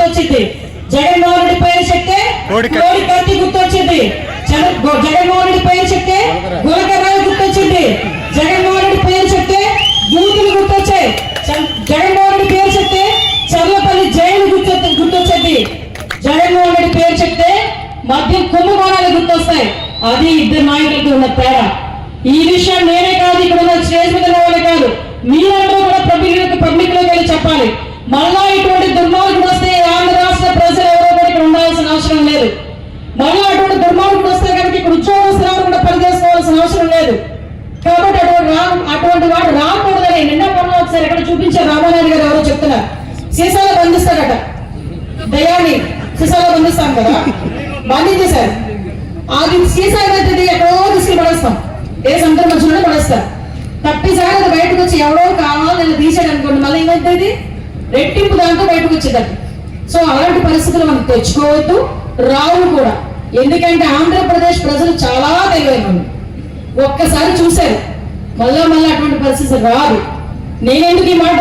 గుర్తొచ్చింది. జగన్మోహన్ రెడ్డి పేరు చెప్తే కోడి కత్తి. గుర్తొచ్చింది. జగన్మోహన్ రెడ్డి పేరు చెప్తే గులకరాయి గుర్తొచ్చింది. జగన్మోహన్ రెడ్డి పేరు చెప్తే యూతులు గుర్తొచ్చాయి. జగన్మోహన్ రెడ్డి పేరు చెప్తే చర్లపల్లి జైలు గుర్తొ గుర్తొచ్చింది. జగన్మోహన్ రెడ్డి పేరు చెప్తే మద్యం కుంభకోణాలు గుర్తొస్తాయి. అది ఇద్దరు నాయకులకి ఉన్న తేడా. ఈ విషయం నేనే కాదు ఇక్కడ ఉన్న వాళ్ళే కాదు. మీరందరూ కూడా పబ్లిక్ పబ్లిక్లోకి వెళ్ళి చెప్పాలి. మళ్ళా ఇటువంటి లేదు కాబట్టి అటువంటి రా అటువంటి వాడు రాకూడదని నిన్న పనులు ఒకసారి ఎక్కడ చూపించారు రామానాయుడు గారు ఎవరో చెప్తున్నారు. సీసాలో బంధిస్తాడట. దయాన్ని సీసాలో బంధిస్తాం కదా. బంధించేశారు అది సీసా పెద్దది ఎక్కడో తీసుకుని పడేస్తాం. ఏ సంతరం వచ్చినా పడేస్తారు. తప్పిసారి అది బయటకు వచ్చి ఎవడో కావాలని తీసాడు అనుకోండి. మళ్ళీ ఏమైతుంది రెట్టింపు దాంతో బయటకు వచ్చేదట సో అలాంటి పరిస్థితులు మనం తెచ్చుకోవద్దు. రావు కూడా. ఎందుకంటే ఆంధ్రప్రదేశ్ ప్రజలు చాలా తెలివైన వాళ్ళు. ఒక్కసారి చూశారు. మళ్ళా మళ్ళీ అటువంటి పరిస్థితి రాదు. నేనెందుకు ఈ మాట